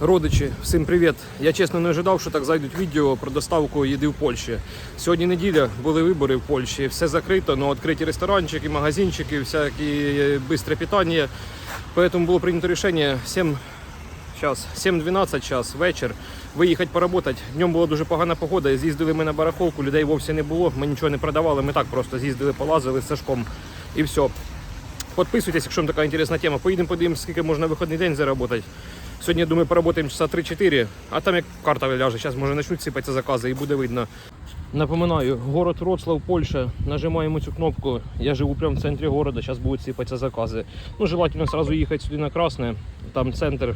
Родичі, всім привіт! Я чесно не ожидав, що так зайдуть відео про доставку їди в Польщі. Сьогодні неділя, були вибори в Польщі, все закрито, але відкриті ресторанчики, магазинчики, всякі бистре питання. Поэтому було прийнято рішення 7 час, 7-12 час, вечір, виїхати поработати. Днем була дуже погана погода, з'їздили ми на барахолку, людей вовсе не було, ми нічого не продавали, ми так просто з'їздили, полазили з Сашком і все. Підписуйтесь, якщо вам така інтересна тема. Поїдемо подивимося, скільки можна вихідний день заробити. Сьогодні, я думаю, поработаємо часа 3-4, а там як карта ляже, зараз може почнуть сипатися закази і буде видно. Напоминаю, город Вроцлав, Польща. Нажимаємо цю кнопку. Я живу прямо в центрі города, зараз будуть сипатися закази. Ну, желательно одразу їхати сюди на Красне, там центр.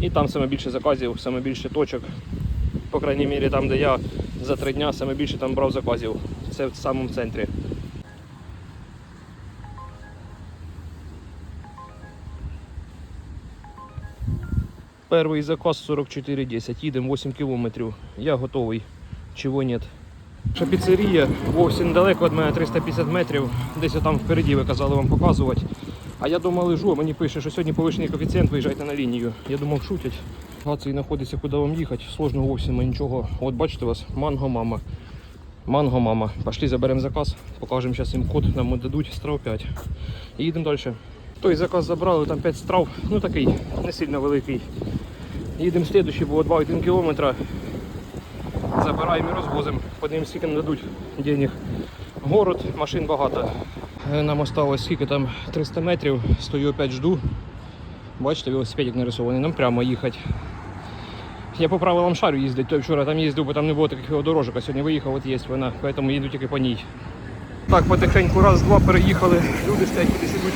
І там саме більше заказів, саме більше точок. По крайній мірі, там, де я за три дня саме більше там брав заказів. Це в самому центрі. Перший заказ 44.10. Їдемо 8 кілометрів. Я готовий. Чого нет. Наша піцерія вовсе недалеко від мене 350 метрів. Десь там впереді ви казали вам показувати. А я дома лежу, а мені пише, що сьогодні повищений коефіцієнт, виїжджайте на лінію. Я думав, шутять. Гації знаходиться, куди вам їхати. Сложного вовсе нічого. От бачите вас, манго мама. Манго мама. Пошли заберемо заказ, покажемо зараз їм код, нам дадуть страв 5. І їдемо далі. Той заказ забрали, там 5 страв, ну такий, не сильно великий. Їдемо слідуючий, було 2,1 кілометра. Забираємо і розвозимо. Подивимось, скільки нам дадуть денег. Город, машин багато. Е, Нам осталось скільки там 300 метрів, стою опять жду. Бачите, велосипедик нарисований, нам прямо їхати. Я по правилам шарю їздить, то вчора там їздив, бо там не було таких велодорожок, а сьогодні виїхав, от є вона, тому їду тільки по ній. Так, потихеньку раз-два переїхали, люди стоять кудись ідуть,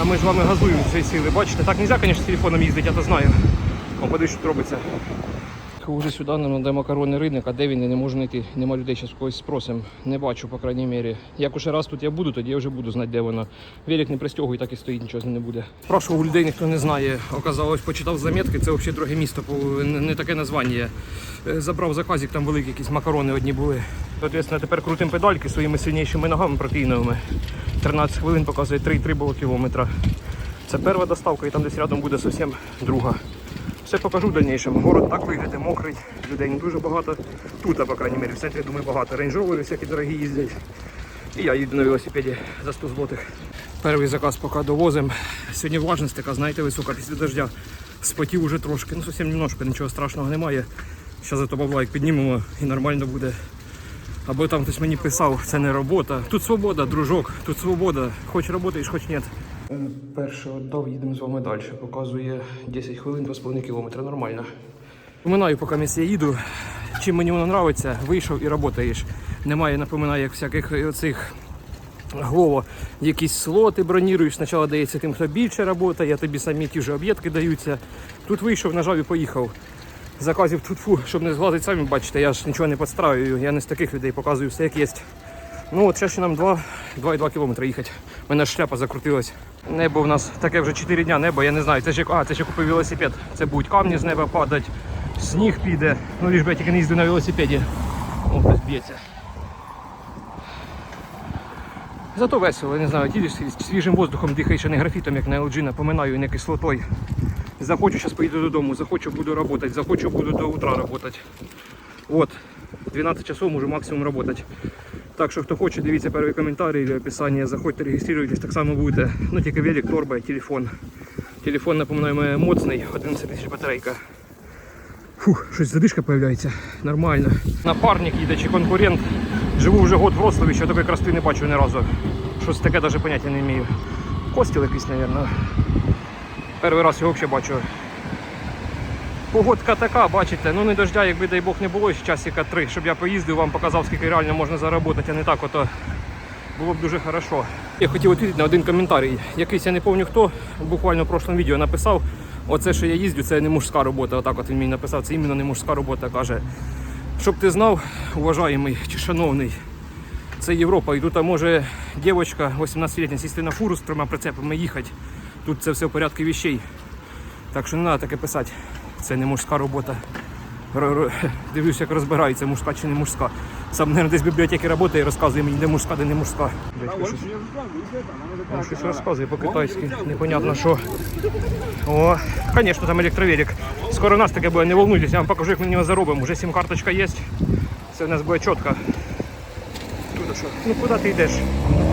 а ми з вами газуємо всі сили. Бачите, так не можна, звісно, з телефоном їздити, я то знаю. О, що робиться. Уже сюди нам треба макаронний ринок, а де він я не можу знайти. Нема людей, зараз когось спросимо. Не бачу, по крайній мірі. Як уже раз тут я буду, тоді я вже буду знати, де воно. Велик не пристягує, так і стоїть, нічого з ним не буде. Прошу у людей ніхто не знає. Оказалось, почитав заметки, це взагалі друге місто, не таке названня. Е, Забрав заказик, там великі якісь макарони одні були. Соответственно, тепер крутимо педальки своїми сильнішими ногами протеїновими. 13 хвилин показує 3,3 було кілометра. Це перша доставка і там десь рядом буде зовсім друга. Все покажу в дальнейшем. Город так виглядає, мокрий, людей не дуже багато. Тут, по крайній мірі, в центрі, думаю, багато. Рейндж-ровери всякі дорогі їздять. І я їду на велосипеді за 100 злотих. Перший заказ поки довозимо. Сьогодні влажність така, знаєте, висока після дождя. Спотів уже трошки, ну зовсім немножко, нічого страшного немає. Зараз зато бабла як піднімемо і нормально буде. Або там хтось мені писав, це не робота. Тут свобода, дружок, тут свобода. Хоч працюєш, хоч ні. Перше віддав, їдемо з вами далі. Показує 10 хвилин, 2,5 кілометра. Нормально. Поминаю, поки я їду. Чим мені воно подобається, вийшов і працюєш. Немає, напоминаю, як всяких оцих Глово, якісь слоти броніруєш, спочатку дається тим, хто більше працює, а тобі самі ті ж об'єдки даються. Тут вийшов, нажав і поїхав. Заказів тут фу, щоб не зглазити, самі бачите, я ж нічого не підстраюю, я не з таких людей показую все як є. Ну от ще нам 2 2,2 кілометри їхати. У мене шляпа закрутилась. Небо в нас таке вже 4 дня небо, я не знаю. Це як, а, це ще купив велосипед. Це будуть камні з неба падати, сніг піде. Ну ліж би я тільки не їздив на велосипеді. О, хтось б'ється. Зато весело, я не знаю, їдеш свіжим воздухом, дихаєш а не графітом, як на LG, напоминаю, не кислотою. Захочу, зараз поїду додому, захочу, буду працювати, захочу, буду до утра працювати. От, 12 часов можу максимум працювати. Так що хто хоче, дивіться перший коментарі або описання, заходьте, реєструйтесь, так само будете. Ну тільки велик, торба і телефон. Телефон, напоминаю, моцний, 11 тисяч батарейка. Фух, щось задишка з'являється. Нормально. Напарник їде чи конкурент. Живу вже год в Рославі, ще такої краси не бачу ні разу. Щось таке навіть поняття не вмію. Костіл якийсь, мабуть. Перший раз його взагалі бачу. Погодка така, бачите, ну не дождя, якби дай Бог не було ще часика три, щоб я поїздив, вам показав, скільки реально можна заробити, а не так ото було б дуже хорошо. Я хотів відповісти на один коментарій. Якийсь я не пам'ятаю хто, буквально в прошлому відео написав, оце, що я їздю, це не мужська робота. Отак от він мені написав, це іменно не мужська робота. Каже, щоб ти знав, уважаємий чи шановний, це Європа, і тут може дівчинка 18-літня сісти на фуру з трьома прицепами їхати. Тут це все в порядку вещей. Так що не треба таке писати. Це не мужська робота. Дивлюсь, як розбирається, мужська чи не мужська. Сам, мабуть, десь в бібліотеки працює і розказує мені, де мужська, де не мужська. Він щось розказує по-китайськи, непонятно що. О, звісно, там електровелик. скоро у нас таке буде, не волнуйтесь, я вам покажу, як ми на нього заробимо. Уже сім-карточка є. Це в нас буде чітко. Ну куди ти йдеш?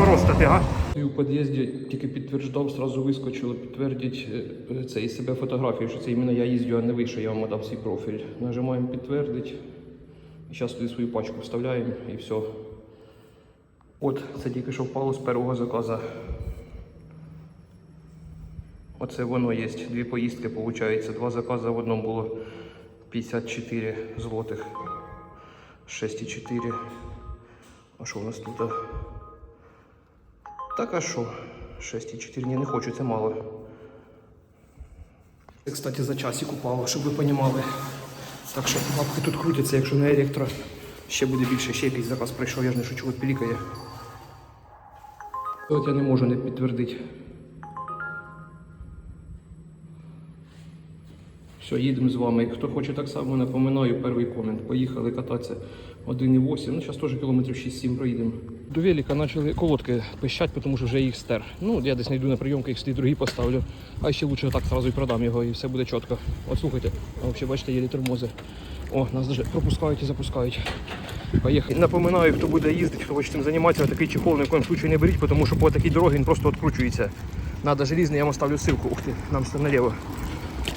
Просто ти, га? І у під'їзді тільки підтверджав, зразу вискочило, підтвердіть е, це і себе фотографію, що це іменно я їздю, а не ви, що я вам дав свій профіль. Нажимаємо підтвердити. І зараз туди свою пачку вставляємо і все. От, це тільки що впало з першого заказу. Оце воно є. Дві поїздки, виходить. Два закази в одному було 54 злотих. 6,4. А що у нас тут? Так, а що? 6,4. Ні, не хочу, це мало. Це, кстати, за часик упало, щоб ви розуміли. Так що лапки тут крутяться, якщо не електро, ще буде більше, ще якийсь заказ прийшов, я ж не шучу, от пілікає. От я не можу не підтвердити. Все, їдемо з вами. Хто хоче так само, напоминаю, перший комент. Поїхали кататися 1,8. Ну, зараз теж кілометрів 6-7 проїдемо. До велика почали колодки пищать, тому що вже їх стер. Ну, я десь знайду на прийомки, їх сюди другі поставлю. А ще лучше так зразу і продам його, і все буде чітко. От слухайте, а взагалі, бачите, є тормози. О, нас даже пропускають і запускають. Поїхали. Напоминаю, хто буде їздити, хто хоче цим займатися, такий чехол ні в коєму случаю не беріть, тому що по такій дорогі він просто відкручується. Надо желізний, я вам оставлю ссылку. Ух ти, нам все наліво.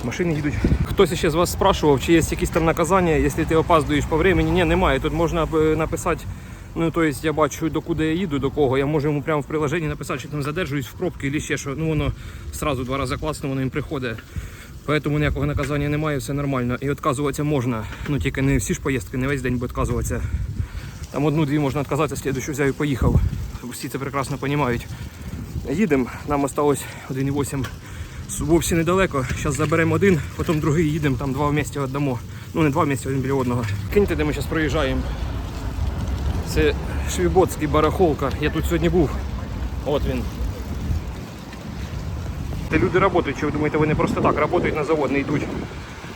Машини їдуть. Хтось ще з вас спрашував, чи є якісь там наказання, якщо ти опаздуєш по времени. Ні, немає. Тут можна написати. Ну, то есть я бачу, до куди я їду, до кого. Я можу йому прямо в приложенні написати, що там задержуюсь в пробці або ще що. Ну воно сразу два рази класно, воно їм приходить. Поэтому ніякого наказання немає, все нормально. І відказуватися можна. Ну тільки не всі ж поїздки, не весь день буде відказуватися. Там одну-дві можна відказатися, слідущу взяв і поїхав. Всі це прекрасно розуміють. Їдемо, нам осталось 1,8 вовсі недалеко. Зараз заберемо один, потім другий їдемо, там два в місті віддамо. Ну не два в місті, один біля одного. Киньте, де ми зараз проїжджаємо. Це Швіботський барахолка. Я тут сьогодні був. От він. Де люди працюють, чи ви думаєте, вони просто так працюють на завод, не йдуть.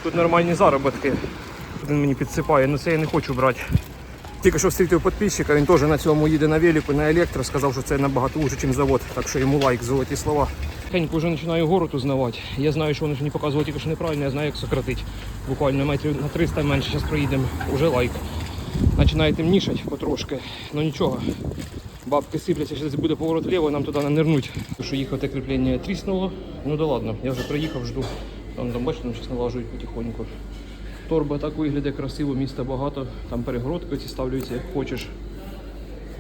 Тут нормальні заробітки. Він мені підсипає, але це я не хочу брати. Тільки що встрітив підписчика, він теж на цьому їде на велику, на електро, сказав, що це набагато лучше, ніж завод. Так що йому лайк, золоті слова. Тихенько вже починаю гору узнавати. Я знаю, що вони мені показували тільки що неправильно, я знаю, як сократити. Буквально метрів на 300 менше, зараз проїдемо, уже лайк. Починає темнішати потрошки, ну нічого. Бабки сипляться, зараз буде поворот вліво, нам туди нанирнуть. Що їхав те кріплення тріснуло, ну да ладно, я вже приїхав, жду. Там, там бачите, зараз налажують потихоньку. Торба так виглядає красиво, міста багато, там перегородки ці ставлюються як хочеш.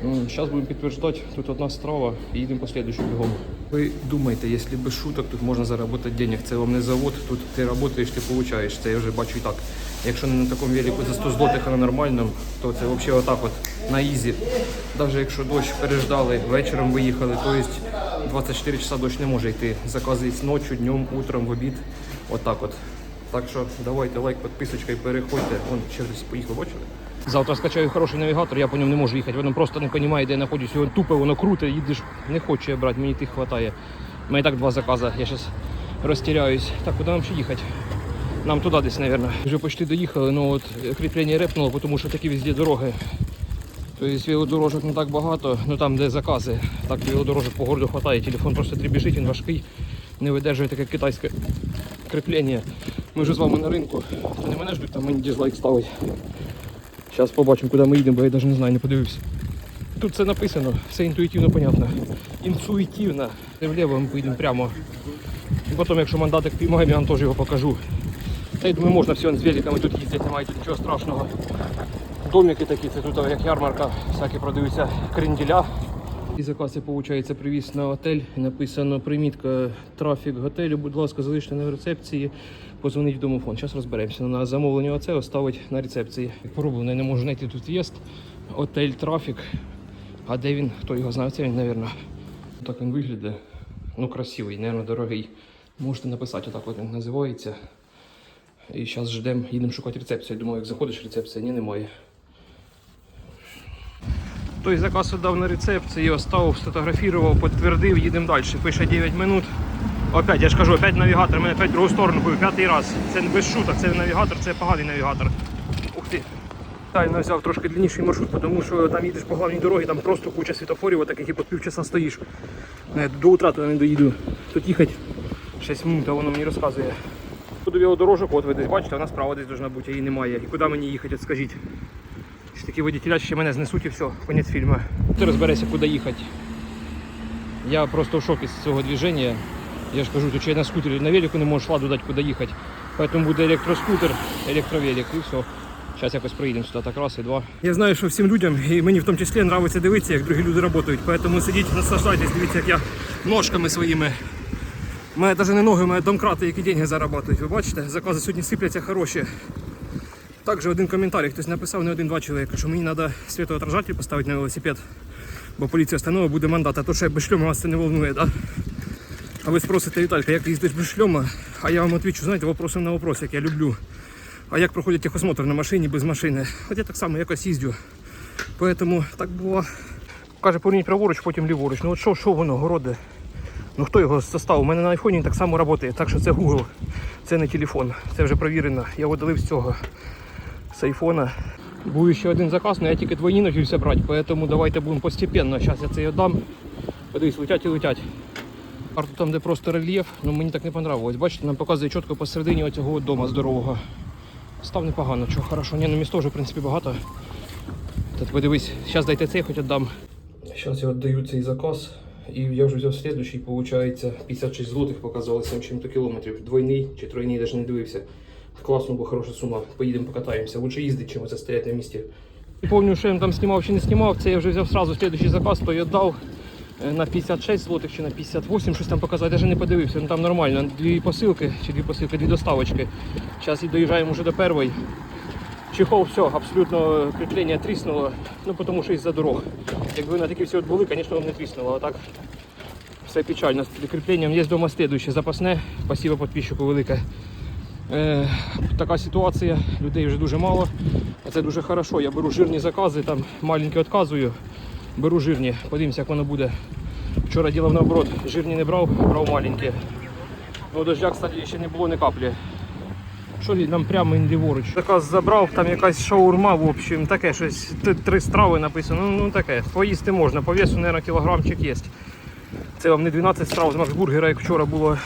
Зараз будемо підтверджувати, тут одна страва і їдемо по слідчому бігом. Ви думаєте, якщо без шуток тут можна заробити денег, це вам не завод, тут ти працюєш, ти получаєш. Це я вже бачу і так. Якщо не на такому велику за 100 злотих, а на нормальному, то це взагалі отак от на ізі. Навіть якщо дощ переждали, вечором виїхали, то есть 24 часа дощ не може йти. Заказується ночі, днем, утром, в обід. Отак от. Так що давайте лайк, підписочка і переходьте. Вон ще хтось поїхав, бачили? Завтра скачаю хороший навігатор, я по ньому не можу їхати. Воно просто не розуміє, де я знаходжусь. Воно тупе, воно круте, їдеш, не хочу я брати, мені тих вистачає. У мене так два закази, я зараз розтіряюсь. Так, куди нам ще їхати? Нам туди десь, мабуть. Вже почти доїхали, але от кріплення репнуло, тому що такі везде дороги. Тобто велодорожок не так багато, ну там де закази. Так велодорожок по городу вистачає, телефон просто трібіжить, він важкий, не видержує таке китайське кріплення. Ми вже з вами на ринку. То не мене ждуть, там мені дизлайк ставить. Зараз побачимо, куди ми їдемо, бо я навіть не знаю, не подивився. Тут все написано, все інтуїтивно понятно. Інтуїтивно. Вліво ми поїдемо прямо. І потім, якщо мандатик піймаємо, я вам теж його покажу. Та я думаю, можна все з великами тут їздити, немає тут нічого страшного. Домики такі, це тут як ярмарка, всякі продаються кренділя. І заказ виходить, привіз на готель. Написано примітка трафік готелю. Будь ласка, залиште на рецепції, позвоніть в домофон. Зараз розберемося. На замовлення оце оставить на рецепції. Пороблено, не можу знайти тут в'їзд. Отель трафік. А де він? Хто його знає? Це він, мабуть. Так він виглядає. Ну, красивий, мабуть, дорогий. Можете написати, отак от він називається. І зараз ждемо, їдемо шукати рецепцію. Я думаю, як заходиш рецепція, ні, немає. Той заказ віддав на рецепції, оставив, сфотографував, підтвердив, їдемо далі. Пише 9 минут. Опять, я ж кажу, опять навігатор, мене опять в другу сторону був, п'ятий раз. Це не без шуток, це навігатор, це поганий навігатор. Ух ти. Тайно взяв трошки длинніший маршрут, тому що там їдеш по головній дорогі, там просто куча світофорів, отаких і по півчаса стоїш. До утра туди не доїду. Тут їхати 6 минут, а воно мені розказує. поводу велодорожок, от ви десь бачите, вона справа десь должна бути, її немає. І куди мені їхати, от скажіть. Чи такі водітеля ще мене знесуть і все, конець фільму. Ти розберешся, куди їхати. Я просто в шокі з цього движення. Я ж кажу, тут ще й на скутері на велику не можеш ладу дати, куди їхати. Поэтому буде електроскутер, електровелик і все. Зараз якось приїдемо сюди, так раз і два. Я знаю, що всім людям, і мені в тому числі подобається дивитися, як другі люди працюють. Поэтому сидіть, наслаждайтесь, дивіться, як я ножками своїми. У мене навіть не ноги, у мене домкрати, які деньги заробляють. Ви бачите, закази сьогодні сипляться хороші. Також один коментар, хтось написав не один-два чоловіка, що мені треба світоотражатель поставити на велосипед, бо поліція встановить, буде мандат. А то що я без шльома вас це не волнує, да? А ви спросите, Віталька, як їздиш без шльома? А я вам відповідаю, знаєте, вопросом на вопрос, як я люблю. А як проходить техосмотр на машині без машини? От я так само якось їздю. Поэтому так було. Каже, поверніть праворуч, потім ліворуч. Ну от що, що воно, городе? Ну хто його составив? У мене на айфоні так само працює. Так що це Google, це не телефон. Це вже провірено. Я видалив з цього з айфона. Був ще один заказ, але я тільки двойні навчився брати, тому давайте будемо постепенно. Зараз я це віддам. Подивись, летять і летять. Карту там, де просто рельєф, ну мені так не понравилось. Бачите, нам показує чітко посередині оцього от дома здорового. Став непогано, чого хорошо. Ні, ну місто вже в принципі багато. Та подивись, зараз дайте цей хоч віддам. Зараз я віддаю цей заказ. І я вже взяв слідуючий, виходить 56 злотих показали 7 чим-то кілометрів. Двойний чи тройний, навіть не дивився. Класно, бо хороша сума. Поїдемо покатаємося. Лучше їздити, чим стояти на місці. Не пам'ятаю, що я там знімав чи не знімав. Це я вже взяв сразу слідуючий заказ, то я дав е, на 56 злотих чи на 58, щось там показати, навіть не подивився. Ну там нормально. Дві посилки, чи дві посилки, дві доставочки. Зараз і доїжджаємо вже до першої. Чехол, все, абсолютно кріплення тріснуло, ну тому що із-за дорог. Якби на такі всі от були, звісно, не тріснуло, а так все печально. З кріпленням є вдома слідуюче запасне, спасибо підписчику велике. Е, така ситуація, людей вже дуже мало, а це дуже хорошо. Я беру жирні закази, там маленькі відказую, беру жирні, подивимося, як воно буде. Вчора ділав наоборот, жирні не брав, брав маленькі. Ну, дождя, кстати, ще не було ні каплі. Що нам прямо ліворуч. Заказ забрав, там якась шаурма, в общем, таке щось. Три страви написано. Ну, ну таке. Поїсти можна. По весу, мабуть, кілограмчик є. Це вам не 12 страв з Максбургера, як вчора було.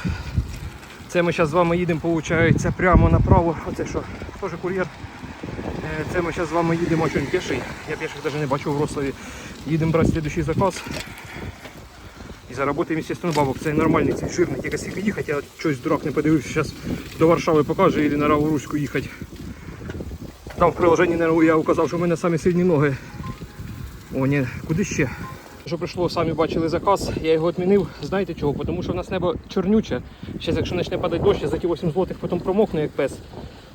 Це ми зараз з вами їдемо, виходить, прямо направо. Оце що? Теж кур'єр. Е, Це ми зараз з вами їдемо, що піший. Я піших навіть не бачу в Вроцлаві. Їдемо брати слідуючий заказ. І заработаємо, естественно, бабок. Це нормальний цей жирний. Тільки скільки їхати, я щось дурак не подивився. Зараз до Варшави покажу і на Раворуську їхати. Там в приложенні я указав, що в мене самі сильні ноги. О, ні, куди ще? Що прийшло, самі бачили заказ, я його відмінив. Знаєте чого? Тому що в нас небо чорнюче. Зараз, якщо почне падати дощ, я за ті 8 злотих потім промокну як пес.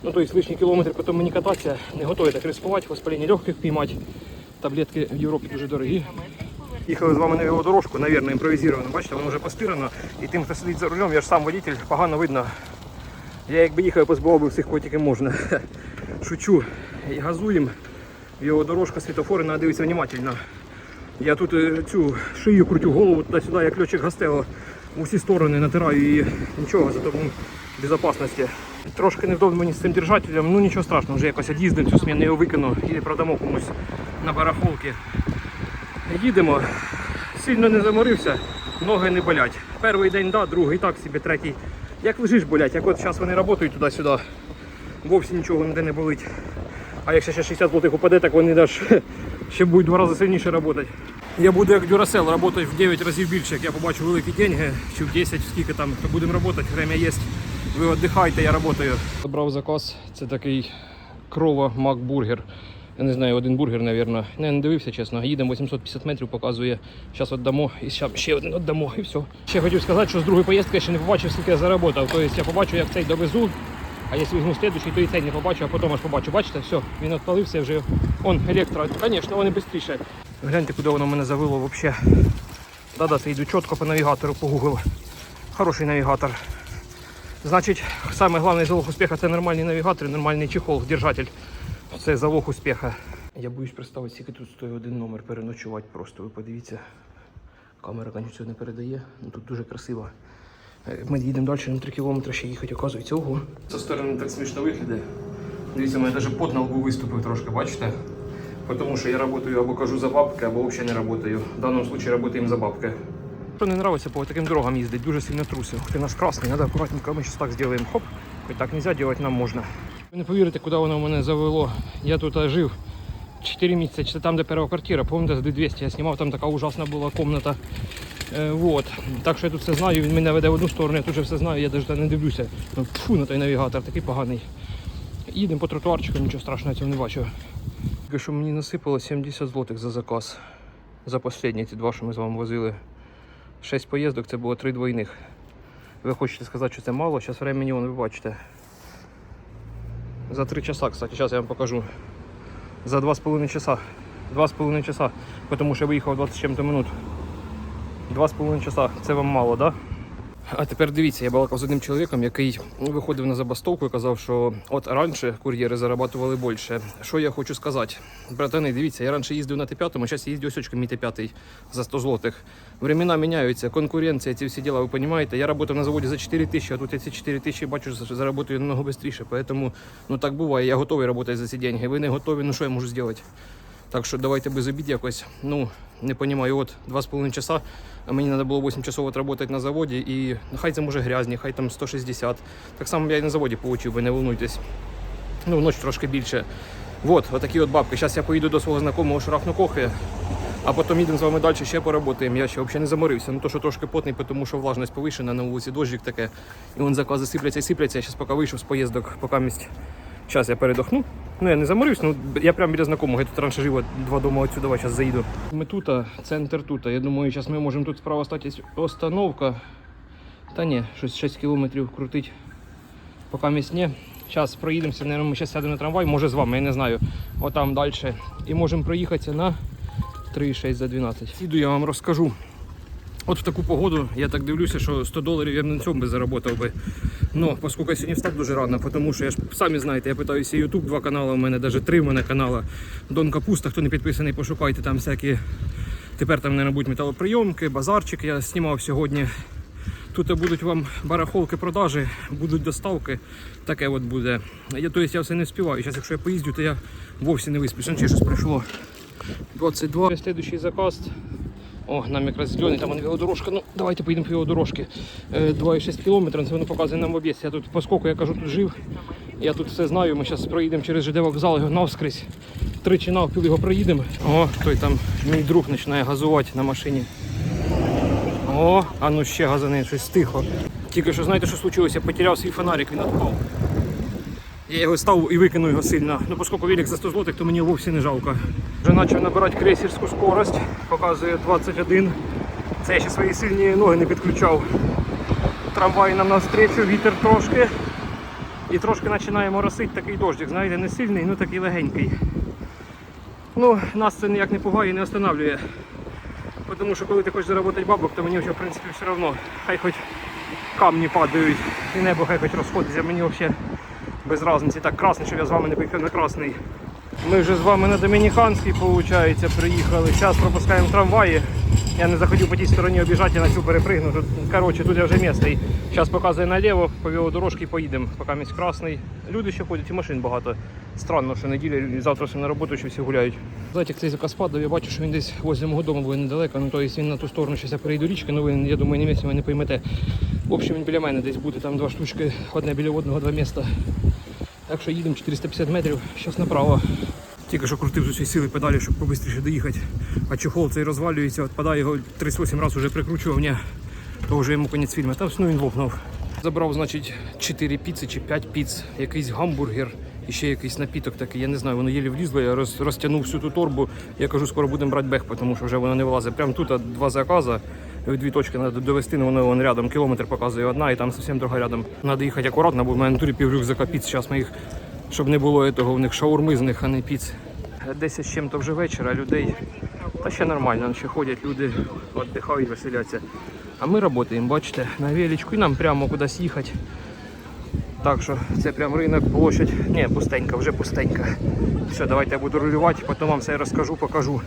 Ну, тобто лишні кілометри потім мені кататися, не готові так ризикувати, воспаління легких піймати. Таблетки в Європі дуже дорогі. Їхали з вами на велодорожку, навірно, імпровізовано. Бачите, воно вже постирано. І тим, хто сидить за рулем, я ж сам водитель, погано видно. Я якби їхав, позбував би всіх, кого тільки можна. Шучу. І газуємо. Його дорожка, світофори, треба дивитися внимательно. Я тут е, цю шию крутю голову туди-сюди, як льотчик Гастело. В усі сторони натираю її. Нічого, зато ну, безпечності. Трошки невдобно мені з цим держателем, ну нічого страшного, вже якось від'їздимо цю сміну, його викину і продамо комусь на барахолки. Їдемо. Сильно не заморився, ноги не болять. Перший день да, другий так собі, третій. Як лежиш болять, як от зараз вони працюють туди-сюди. Вовсі нічого ніде не болить. А якщо ще 60 злотих упаде, так вони навіть ще будуть два рази сильніше працювати. Я буду як Duracell, працювати в 9 разів більше, як я побачу великі деньги, чи в 10, скільки там, то будемо працювати, время є. Ви віддихайте, я працюю. Забрав заказ, це такий крова макбургер. Я не знаю, один бургер, мабуть. Не, не дивився, чесно. Їдемо 850 метрів, показує. Зараз віддамо і ще один віддамо і все. Ще хотів сказати, що з другої поїздки я ще не побачив, скільки я заработав. Тобто я побачу, як цей довезу. А якщо візьму слідуючий, то і цей не побачу, а потім аж побачу. Бачите, все, він відпалився вже. Он електро. Звісно, вони швидше. Гляньте, куди воно мене завело взагалі. Да-да, це йду чітко по навігатору, по Google. Хороший навігатор. Значить, саме головний залог успіху це нормальний навігатор, нормальний чехол, держатель. Це залог успіху. Я боюсь представити, скільки тут стоїть один номер переночувати просто. Ви подивіться. Камера, звісно, не передає. Ну, тут дуже красиво. Ми їдемо далі, на 3 кілометри ще їхати, оказується. Ого. Зі сторони так смішно виглядає. Дивіться, у мене навіть пот на лбу виступив трошки, бачите? Тому що я працюю або кажу за бабки, або взагалі не працюю. В даному випадку працюємо за бабки. Що не подобається по таким дорогам їздити, дуже сильно трусив. Ти, наш красний, треба акуратненько, ми зараз так зробимо. Хоп. Хоч так нельзя делать, нам можна. Ви не повірите, куди воно мене завело. Я тут жив 4 місяці, там, де перша квартира, пам'ятаєте, з 200 я знімав, там така ужасна була комната. Е, вот. Так що я тут все знаю, він мене веде в одну сторону, я тут вже все знаю, я навіть не дивлюся. Фу, на той навігатор, такий поганий. Їдемо по тротуарчику, нічого страшного цього не бачу. Тільки що мені насипало 70 злотих за заказ. За останні ці два, що ми з вами возили. 6 поїздок, це було 3 двойних. Ви хочете сказати, що це мало, зараз времени, вон, ви бачите. За 3 часа, кстати, зараз я вам покажу. За 2,5 часа. 2,5 часа, тому що я виїхав 20 чим-то минут. 2,5 часа. Це вам мало, так? Да? А тепер дивіться, я балакав з одним чоловіком, який виходив на забастовку і казав, що от раніше кур'єри зарабатували більше. Що я хочу сказати? Братани, дивіться, я раніше їздив на Т5, а зараз їздю ось очком мій Т5 за 100 злотих. Времена міняються, конкуренція, ці всі діла, ви розумієте. Я працював на заводі за 4 тисячі, а тут я ці 4 тисячі бачу, заработаю намного швидше. Поэтому, ну так буває, я готовий працювати за ці деньги. Ви не готові, ну що я можу зробити? Так що давайте без обід якось. Ну, не розумію, от 2,5 часа, а мені треба було 8 часов відработати на заводі, і ну, хай це може грязні, хай там 160. Так само я і на заводі отримав, ви не волнуйтесь. Ну, вночі трошки більше. Вот, отакі от бабки. Зараз я поїду до свого знайомого шрафну кофе, а потім їдемо з вами далі ще поработаємо. Я ще взагалі не заморився. Ну то, що трошки потний, тому що влажність повищена, на вулиці дощик таке. І вон закази сипляться і сипляться. Я зараз поки вийшов з поїздок, поки місць. Зараз я передохну. Ну я не заморився, ну я прямо біля знакомого. Я тут раніше жив два дома отсюда, зараз заїду. Ми тут, центр тут. Я думаю, зараз ми можемо тут справа стати остановка. Та ні, щось 6 кілометрів крутить. Поки місць ні. Зараз проїдемося, наверное, ми зараз сядемо на трамвай, може з вами, я не знаю. Отам далі. І можемо проїхатися на 3,6 за 12. Сіду, я вам розкажу. От в таку погоду я так дивлюся, що 100 доларів я б на цьому би заработав би. Ну, оскільки я сьогодні встав дуже рано, тому що я ж самі знаєте, я питаюся YouTube, два канали, у мене навіть три в мене канали. Дон Капуста, хто не підписаний, пошукайте там всякі. Тепер там, мабуть, будуть металоприйомки, базарчик я знімав сьогодні. Тут будуть вам барахолки продажі, будуть доставки. Таке от буде. Я, тобто я все не встигаю. Зараз, якщо я поїздю, то я вовсе не висплюсь. Ще щось прийшло. 22. Слідуючий заказ. О, нам якраз зелений, там велодорожка. Ну, давайте поїдемо по велодорожці. Е, 2,6 км, це воно показує нам в об'єкті. Я тут, поскольку я кажу, тут жив. Я тут все знаю. Ми зараз проїдемо через ЖД вокзал, його навскрізь. Тричі навпіл його проїдемо. О, той там мій друг починає газувати на машині. О, а ну ще газани, щось тихо. Тільки що знаєте, що случилося? Я потеряв свій фонарик, він відпав. Я його став і викинув його сильно. Ну, оскільки велик за 100 злотих, то мені вовсе не жалко. Вже почав набирати крейсерську скорость, показує 21. Це я ще свої сильні ноги не підключав. Трамвай нам навстрічу, вітер трошки. І трошки починає моросити такий дощик, знаєте, не сильний, ну такий легенький. Ну, нас це ніяк не пугає і не останавливає. Тому що коли ти хочеш заробити бабок, то мені вже в принципі все одно. Хай хоч камні падають і небо хай хоч розходиться, мені взагалі без різниці. Так красний, щоб я з вами не поїхав на красний. Ми вже з вами на Домініканський, виходить, приїхали. Зараз пропускаємо трамваї. Я не захотів по тій стороні обіжати, я на цю коротше, тут я вже місцей. Зараз показує наліво, по велодорожці поїдемо, поки місць красний. Люди ще ходять і машин багато. Странно, що неділя і завтра все на роботу, що всі гуляють. Знаєте, цей заказ падав, я бачу, що він десь возле мого дому буде недалеко. Ну, тобто він на ту сторону, зараз я перейду річки, ну ви, я думаю, не місці ви не поймете. В общем, він біля мене десь буде, там два штучки, одне біля одного, два міста. Так що їдемо 450 метрів, зараз направо. Тільки що крутив з усієї сили педалі, щоб побистріше доїхати. А чохол цей розвалюється, відпадає його 38 разів вже прикручував, ні, то вже йому кінець фільму. Там ну, він лопнув. Забрав, значить, 4 піци чи 5 піц, якийсь гамбургер і ще якийсь напіток такий. Я не знаю, воно єлі влізло, я роз, розтягнув всю ту торбу. Я кажу, скоро будемо брати бех, тому що вже воно не влазить. Прямо тут а, два закази. Дві точки треба довести, але воно вон рядом. Кілометр показує одна і там зовсім друга рядом. Треба їхати акуратно, бо в мене турі пів рюкзака піц. Зараз ми їх, щоб не було того, в них шаурми з них, а не піц. 10 з чим-то вже вечора, людей та ще нормально, ще ходять люди, віддихають, веселяться. А ми працюємо, бачите, на величку і нам прямо кудись їхати. Так що це прям ринок, площадь. Ні, пустенька, вже пустенька. Все, давайте я буду рулювати, потім вам все розкажу, покажу.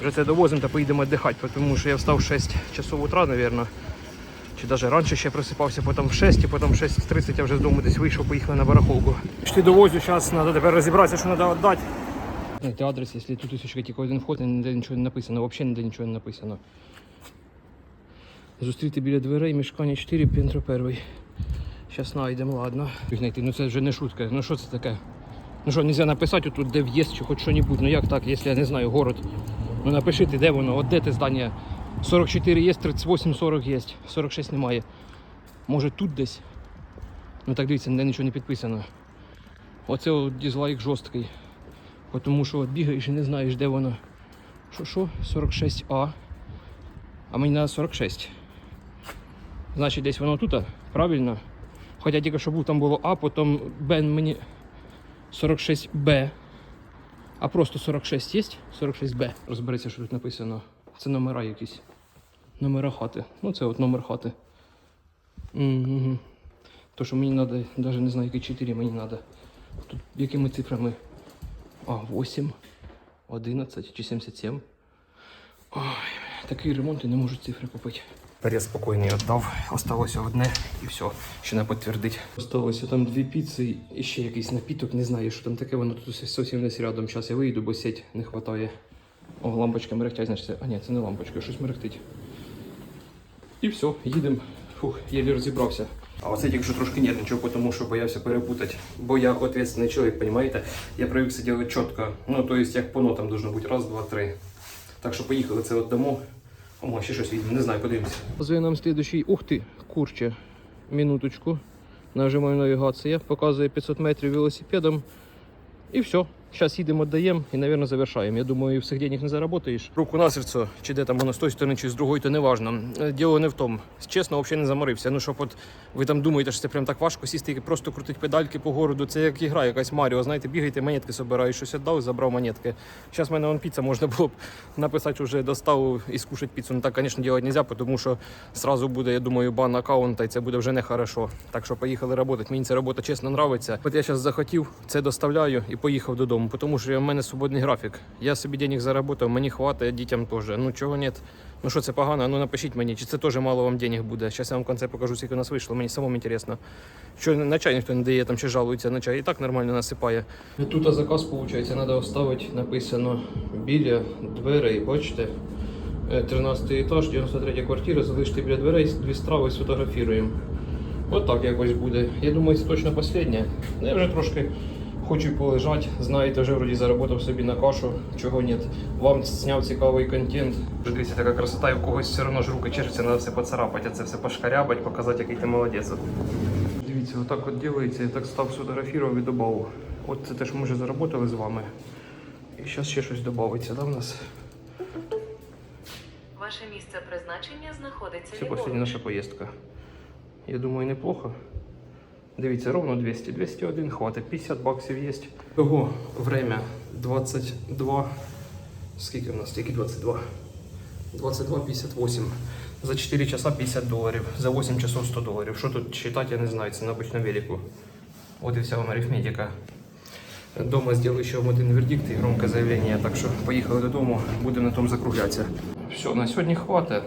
Вже це довозимо та поїдемо віддихати, тому що я встав 6 часов утра, мабуть. Чи навіть раніше ще просипався, потім в 6, і потім в 6.30 я вже з дому десь вийшов, поїхали на барахолку. Пішли довозю, зараз треба тепер розібратися, що треба віддати. Знаєте, адрес, якщо тут тільки тільки один вход, ніде нічого не написано, взагалі ніде нічого не написано. Зустріти біля дверей, мішкання 4, пентро перший. Зараз знайдемо, ладно. Знайти, ну це вже не шутка. Ну що це таке? Ну що, нельзя написати тут, де в'їзд чи хоч що-небудь. Ну як так, якщо я не знаю, город. Ну напиши ти, де воно, от де те здання. 44 є, 38, 40 є, 46 немає. Може тут десь? Ну так дивіться, ніде нічого не підписано. Оце от дизлайк жорсткий. Тому що от бігаєш і не знаєш, де воно. Що що? 46А. А мені треба 46. Значить, десь воно тут, правильно? Хоча тільки що був там було А, потім Б мені 46Б. А просто 46 є? 46Б. Розбереться, що тут написано. Це номера якісь. Номера хати. Ну це от номер хати. Угу. То, що мені треба, навіть не знаю, які 4 мені треба. Тут якими цифрами? А, 8, 11 чи 77. Ой, такий ремонт і не можу цифри купити. Перед спокійний віддав. Осталося одне і все. Ще не підтвердить. Осталося там дві піци і ще якийсь напіток. Не знаю, що там таке, воно тут зовсім не рядом. Зараз я вийду, бо сеть не вистачає. О, лампочка мерехтять, значить це. А ні, це не лампочка, щось мерехтить. І все, їдемо. Фух, єлі розібрався. А оце тільки що трошки нервничав, тому що боявся перепутати. Бо я ответственний чоловік, розумієте? Я привик все робити чітко. Ну, то есть як по нотам должно бути. Раз, два, три. Так що поїхали це віддамо. О, може, ще щось візьмемо, не знаю, подивимося. Показує нам слідущий. Ух ти, курче. Минуточку. Нажимаю навігація, показує 500 метрів велосипедом. І все. Зараз їдемо, віддаємо і, мабуть, завершаємо. Я думаю, всіх денег не заработаєш. Руку на серце, чи де там воно з тої сторони, чи з другої, то не важно. Е, Діло не в тому. Чесно, взагалі не заморився. Ну, щоб от ви там думаєте, що це прям так важко сісти і просто крутити педальки по городу. Це як ігра, якась Маріо. Знаєте, бігаєте, монетки собираєш, щось віддав, забрав монетки. Зараз в мене вон піца можна було б написати вже доставу і скушати піцу. Ну так, звісно, робити не можна, тому що сразу буде, я думаю, бан аккаунта, і це буде вже нехорошо. Так що поїхали працювати. Мені ця робота чесно подобається. От я зараз захотів, це доставляю і поїхав додому, тому що в мене свободний графік. Я собі денег заработав, мені хватає, дітям теж. Ну чого ні. Ну що це погано? Ну напишіть мені, чи це теж мало вам денег буде. Зараз я вам в кінці покажу, скільки у нас вийшло. Мені самому інтересно. Що на чай ніхто не дає там чи жалується на чай. І так нормально насипає. Тут заказ, виходить, треба оставити написано біля дверей, бачите? Е, 13 етаж, 93 квартира, залишити біля дверей, дві страви сфотографіруємо. От так якось буде. Я думаю, це точно останнє. Я вже трошки хочу полежати. Знаєте, вже вроді заработав собі на кашу, чого ні. Вам зняв цікавий контент. Дивіться, така красота, і в когось все одно ж руки чешуться, треба все поцарапати, а це все пошкарябати, показати, який ти молодець. Дивіться, отак от ділається, я так став сфотографував і додав. От це те, що ми вже заработали з вами. І зараз ще щось додається, да, в нас? Ваше місце призначення знаходиться Це ліворуч. наша поїздка. Я думаю, неплохо. Дивіться, ровно 200. 201 хватить, 50 баксів є. Того время 22. Скільки в нас? Тільки 22. 22,58. За 4 часа 50 доларів, за 8 часов 100 доларів. Що тут читати, я не знаю, це на обичному велику. От і вся вам арифметика. Дома зробив ще вам один вердикт і громке заявлення, так що поїхали додому, будемо на тому закруглятися. Все, на сьогодні хватить.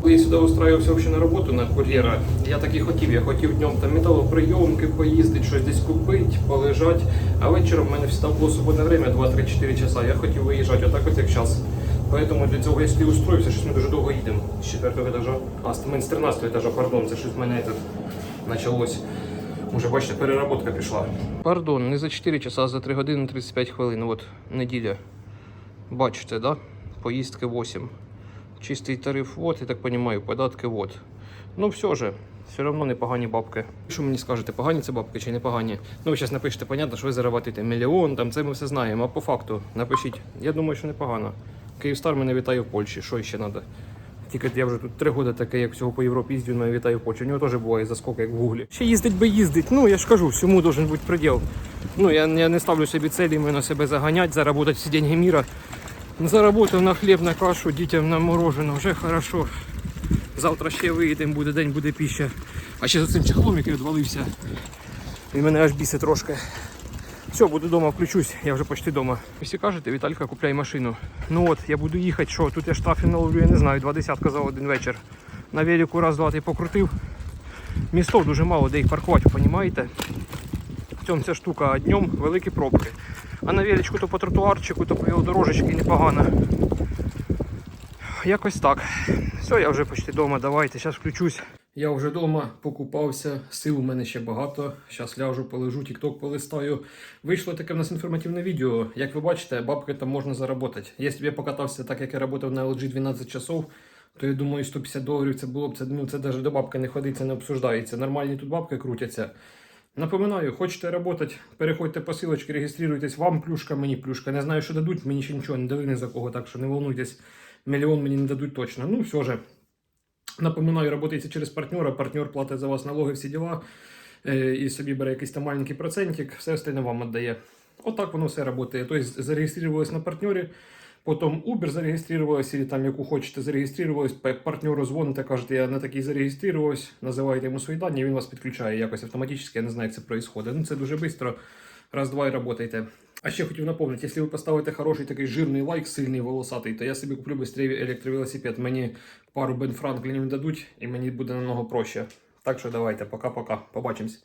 Коли я сюди устраивався вообще на роботу на кур'єра, я так і хотів. Я хотів днем там металоприйомки поїздити, щось десь купити, полежати. А вечором в мене завжди було свободне время 2-3-4 часа. Я хотів виїжджати, отак от як час. Поэтому для цього, якщо устроївся, щось ми дуже довго їдемо. З 4 етажа, а ми з 13 етажа, пардон, це щось в мене этот, почалось. Уже бачите, переработка пішла. Пардон, не за 4 часа, а за 3 години 35 хвилин. От неділя. Бачите, да? Поїздки 8. Чистий тариф вот, я так розумію, податки вот. Ну все же, все одно непогані бабки. Що мені скажете, погані це бабки чи не погані? Ну ви зараз напишете, понятно, що ви заробите мільйон, там це ми все знаємо. А по факту напишіть. Я думаю, що непогано. Київстар мене вітає в Польщі. Що ще треба? Тільки я вже тут три роки таке, як всього по Європі їздю, мене вітаю в Польщі. У нього теж буває заскок, як в гуглі. Ще їздить би їздить. Ну я ж кажу, всьому должен бути приділ. Ну я, я не ставлю собі цілі, мене себе заганять, заработати всі деньги міра. Заработав на хліб, на кашу, дітям на мороженое, вже хорошо. Завтра ще виїдемо, буде день, буде піща. А ще за цим чехлом, який відвалився. Він мене аж бісить трошки. Все, буду вдома, включусь, я вже почти вдома. Всі кажете, Віталька, купляй машину. Ну от, я буду їхати, що тут я штрафи наловлю, я не знаю, два десятка за один вечір. На велику раз-два ти покрутив. Містов дуже мало, де їх паркувати, розумієте? В цьому ця штука, а днем великі пробки. А на величку то по тротуарчику, то по велодорожечці непогано. якось так. Все, я вже почти вдома. Давайте, зараз включусь. Я вже вдома покупався, сил у мене ще багато. Зараз ляжу, полежу, тік-ток полистаю. Вийшло таке в нас інформативне відео. Як ви бачите, бабки там можна заробити. Якщо б я покатався так, як я працював на LG 12 часов, то я думаю, 150 доларів це було б це, ну, це навіть до бабки не ходить, це не обсуждається. Нормальні тут бабки крутяться. Напоминаю, хочете працювати, переходьте по силочці, реєструйтесь, вам плюшка, мені плюшка. Не знаю, що дадуть, мені ще нічого не дали ні за кого, так що не волнуйтесь, мільйон мені не дадуть точно. Ну, все же. Напоминаю, работаете через партнера, партнер платить за вас налоги, всі діла, е, і собі бере якийсь там маленький процентик, все остальне вам віддає. Отак воно все працює. Тобто зареєструвалися на партнері, потім Uber зареєструвалась, или там яку хочете зареєструвалась, партнеру дзвоните, кажете, я на такий зареєструвалась, називаєте йому свої дані, він вас підключає якось автоматично, я не знаю, як це відбувається. Ну, це дуже швидко, раз-два і працюєте. А ще хотів напомнити, якщо ви поставите хороший такий жирний лайк, сильний волосатий, то я собі куплю швидше електровелосипед. Мені пару Бен Франклінів дадуть, і мені буде намного проще. Так що давайте, пока-пока, побачимось.